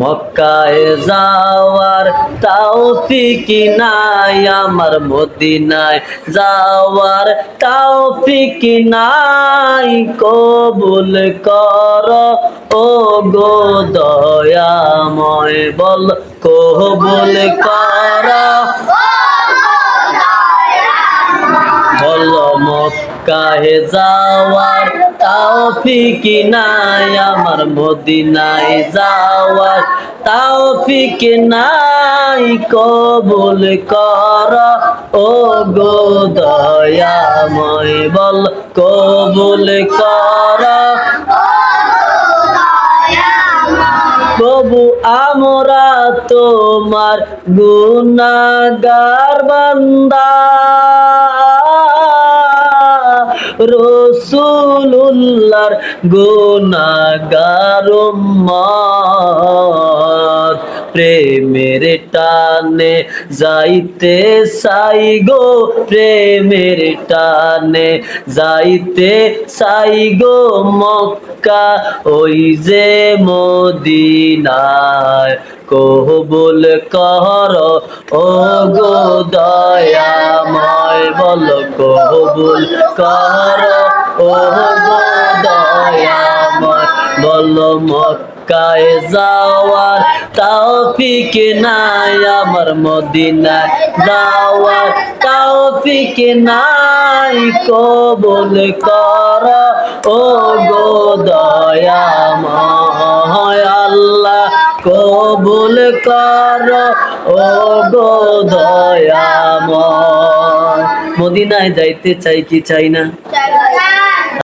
মক্কায় যাওয়ার তাও ফিকি নাই আমার মদিনায় যাওয়ার তাও ফিকি নাই। কবুল কর ও গো দয়াময় বল, কবুল কর। বল, মক্কায় যাওয়ার ফিকি নাই আমার মদিনায় যাওয়ার তাও ফিকি নাই, কবুল কর। ও গো দয়াময় বল, কবুল কর। প্রভু, আমরা তোমার গুনাগার বান্দা। রসুল্লাহর গুনাগার উম্মত। প্রেমের টানে, যাইতে সাই গো প্রেমের টানে, যাইতে সাই গো মক্কা, ওই যে মদিনায়। কবুল কর ও গো দয়াময়, বল কবুল কর ও গো দয়াময় বল মক্কায় যাওয়ার তাও ফিক নাই আমার মদিনায় যাওয়ার তাও ফিক নাই, কবুল কর। ও গো দয়াময় আল্লাহ, কবুল কর। ও গো দয়াময়। মদিনায় যাইতে চাই কি চাই না।